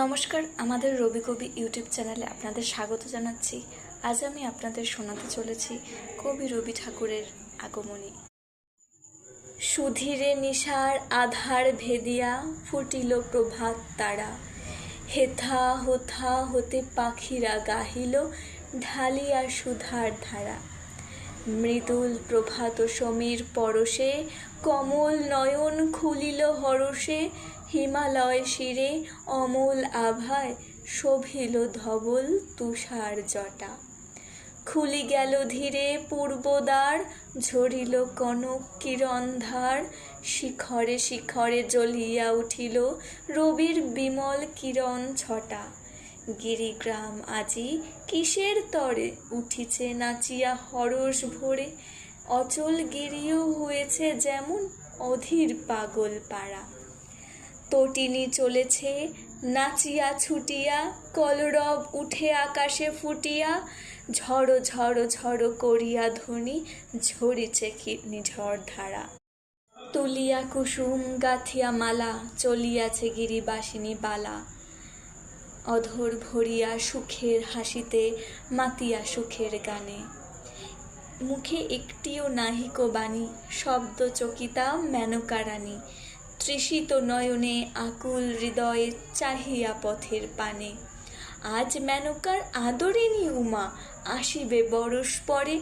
নমস্কার, আমাদের রবি কবি ইউটিউব চ্যানেলে আপনাদের স্বাগত জানাচ্ছি। আজ আমি আপনাদের শোনাতে চলেছি কবি রবি ঠাকুরের আগমনী। সুধীরে নিশার আধার ভেদিয়া ফুটিল প্রভাত তারা। হেথা হোথা হতে পাখিরা গাহিল ঢালিয়া সুধার ধারা। মৃদুল প্রভাত সমীর পরশে, কমল নয়ন খুলিল হরষে হিমালয় শিরে অমল আভায় শোভিল ধবল তুষার জটা। খুলি গেল ধীরে পূর্বদ্বার, ঝরিল কনক কিরণধার, শিখরে শিখরে জ্বলিয়া উঠিল রবির বিমল কিরণ ছটা। গিরিগ্রাম আজি কিসের তরে উঠিছে নাচিয়া হরস ভরে? অচল গিরিও হয়েছে যেমন অধীর পাগল পাড়া। তটিনী চলেছে, নাচিয়া ছুটিয়া, কলরব উঠে আকাশে ফুটিয়া, ঝড়ো ঝড়ো ঝড়ো করিয়া ধ্বনি ঝরিছে নিঝড় ধারা। তুলিয়া কুসুম গাথিয়া মালা, চলিয়াছে গিরিবাসিনী বালা। অধর ভরিয়া সুখের হাসিতে মাতিয়া সুখের গানে। মুখে একটিও নাহিক বাণী, শব্দ চকিতা মেনকারানী তৃষিত নয়নে আকুল হৃদয়ে চাহিয়া পথের পানে। আজ মেনকার আদরিনী উমা, আসিবে বরস পরে।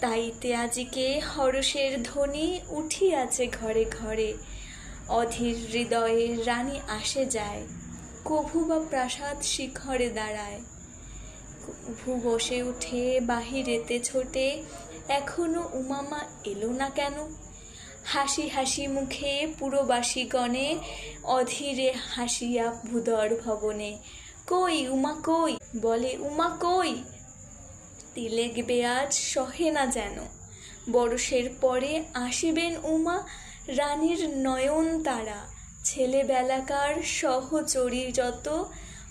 তাইতে আজিকে হরষের ধ্বনি উঠিয়াছে ঘরে ঘরে। অধীর হৃদয়ে রানী আসে যায়, কভু বা প্রাসাদ শিখরে দাঁড়ায়। ভু বসে উঠে, বাহিরেতে ছোটে, এখনও উমামা এলো না কেন? হাসি হাসি মুখে পুরবাসীগণে, অধীরে হাসিয়া ভূদর ভবনে। কই, উমা কই? বলে, উমা কই? তিলেক বেয়াজ সহে না যেন। বরষের পরে আসিবেন উমা, রানীর নয়ন তারা। ছেলেবেলাকার সহচরী যত,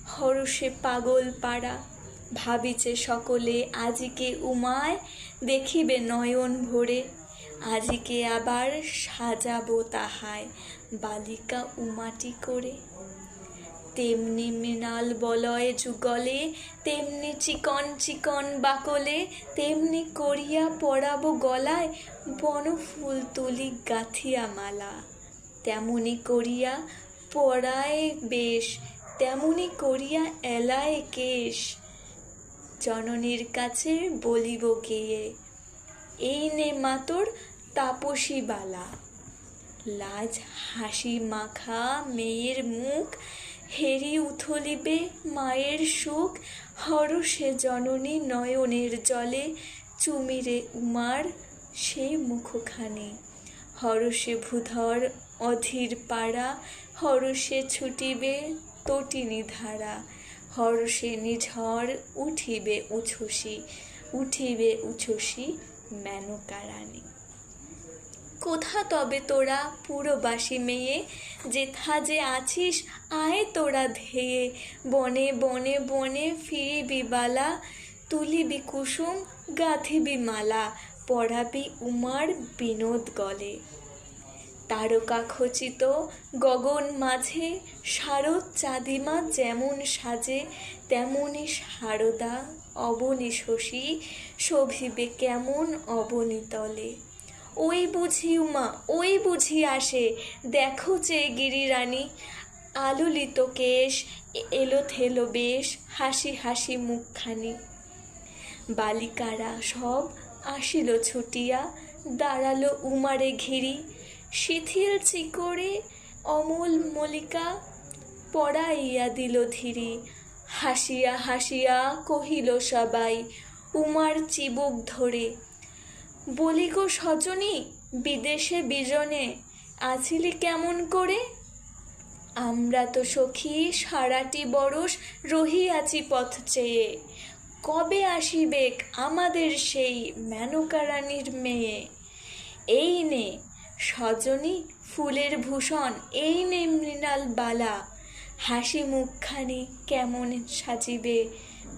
হরষে পাগল পাড়া। ভাবিছে সকলে, আজিকে উমায় দেখিবে নয়ন ভরে। আজিকে আবার সাজাবো তাহায় বালিকা উমাটি করে। তেমনি মৃণাল বলয় যুগলে, তেমনি চিকন চিকন বাকলে, তেমনি করিয়া পরাবো গলায় বনফুল তুলি গাথিয়া মালা। তেমনি করিয়া পরায় বেশ, তেমনি করিয়া এলায় কেশ। জননীর কাছে বলিব গেয়ে এই নে মাতর তাপসী বালা। লাজ, হাসি মাখা মেয়ের মুখ, হেরি উথলিবে মায়ের সুখ হরষে জননী নয়নের জলে, চুমিরে উমার সে মুখখানি। হরষে ভূধর অধীর পাড়া হরষে ছুটিবে তটিনী ধারা। হরষে নিঝড় উঠিবে উছসি উঠিবে উছসি মেনকারানী কোথা তবে তোরা পুরবাসী মেয়ে? যেথা যে আছিস, আয় তোরা ধেয়ে। বনে বনে বনে ফিরিবি বালা, তুলিবি কুসুম, গাঁথিবি মালা, পড়াবি উমার বিনোদ গলে। তারকা খচিত গগন মাঝে, শারদ চাঁদিমা যেমন সাজে তেমনই শারদা অবনী শশী শোভিবে কেমন অবনী তলে ওই বুঝি উমা, ওই বুঝি আসে, দেখো যে গিরিরানী, আলোলিত কেশ, এলো থেলো বেশ, হাসি হাসি মুখখানি। বালিকারা সব আসিল ছুটিয়া, দাঁড়াল উমারে ঘিরি, শিথিল চিকরে অমল মলিকা পড়াইয়া দিল ধীরি হাসিয়া হাসিয়া কহিল সবাই, উমার চিবুক ধরে, বলি গো সজনী, বিদেশে বিজনে আছিলি কেমন করে? আমরা তো সখী, সারাটি বরস রহিয়াছি পথ চেয়ে। কবে আসিবেক আমাদের সেই মেনকারানির মেয়ে? এই নে, সজনী, ফুলের ভূষণ, এই নে মৃণাল বালা হাসি মুখখানি কেমন সাজিবে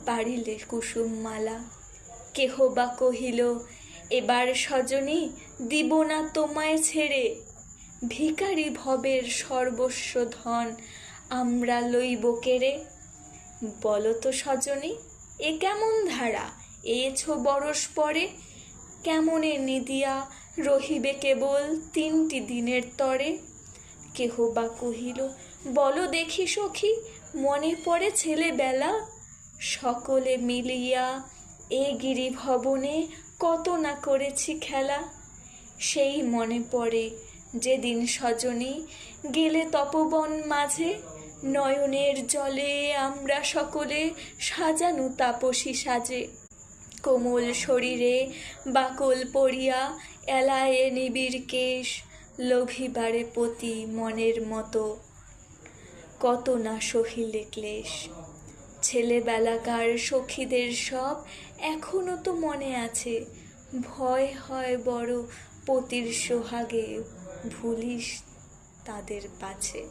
পারিলে কুসুম মালা কেহ বা কহিল, এবার সজনী, দিব না তোমায় ছেড়ে। ভিখারি ভবের সর্বস্ব ধন আমরা লইব কেড়ে। বলো তো সজনী, এ কেমন ধারা? এছ বরস পরে। কেমনে নিদিয়া রহিবে কেবল তিনটি দিনের তরে? কেহ বা কহিল বলো দেখি সখী, মনে পড়ে ছেলেবেলা। সকলে মিলিয়া এ গিরি ভবনে কত না করেছি খেলা। সেই মনে পড়ে যেদিন সজনী গেলে তপবন মাঝে। নয়নের জলে আমরা সকলে সাজানু তাপসী সাজে। কোমল শরীরে বাকল পড়িয়া এলায়ে নিবিড় কেশ, লোভিবারে পতি মনের মতো। কত না সহিলে ক্লেশ। ছেলেবেলাকার সখীদের সব এখনও তো মনে আছে। ভয় হয় বড় পতির সোহাগে, ভুলিস তাদের পাছে।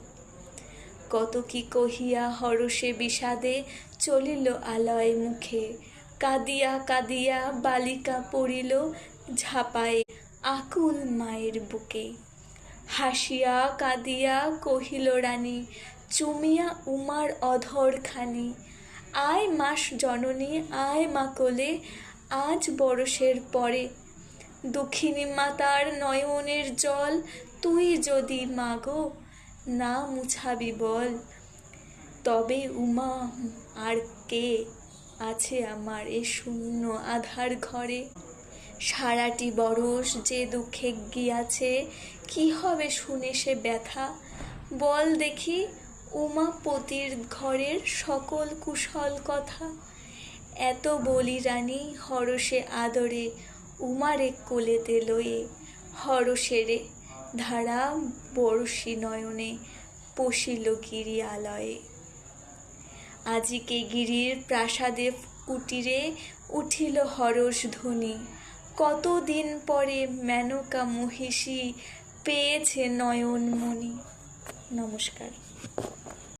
কত কি কহিয়া হরষে বিষাদে চলিল আলয় মুখে। কাঁদিয়া কাঁদিয়া বালিকা পড়িল ঝাপায় আকুল মায়ের বুকে। হাসিয়া কাঁদিয়া কহিল রানী চুমিয়া উমার অধর অধরখানি আয় মাস জননী, আয় মা কোলে, আজ বরসের পরে। দুঃখিনী মাতার নয়নের জল, তুই যদি মাগো না মুছাবি বল। তবে উমা, আর কে আছে আমার এ শূন্য আধার ঘরে? সারাটি বরস যে দুঃখে গিয়াছে, কি হবে শুনে সে ব্যথা? বল দেখি উমাপতির ঘরের সকল কুশল কথা। এত বলি রানী হরষে আদরে, উমারে কোলেতে লয়ে, হরষেরে ধারা বরশি নয়নে পশিল গিরি আলয়ে আজিকে গিরির প্রাসাদে কুটিরে উঠিল হরষ ধ্বনি। কতদিন পরে মেনকা মহিষী পেয়েছে নয়নমণি। নমস্কার।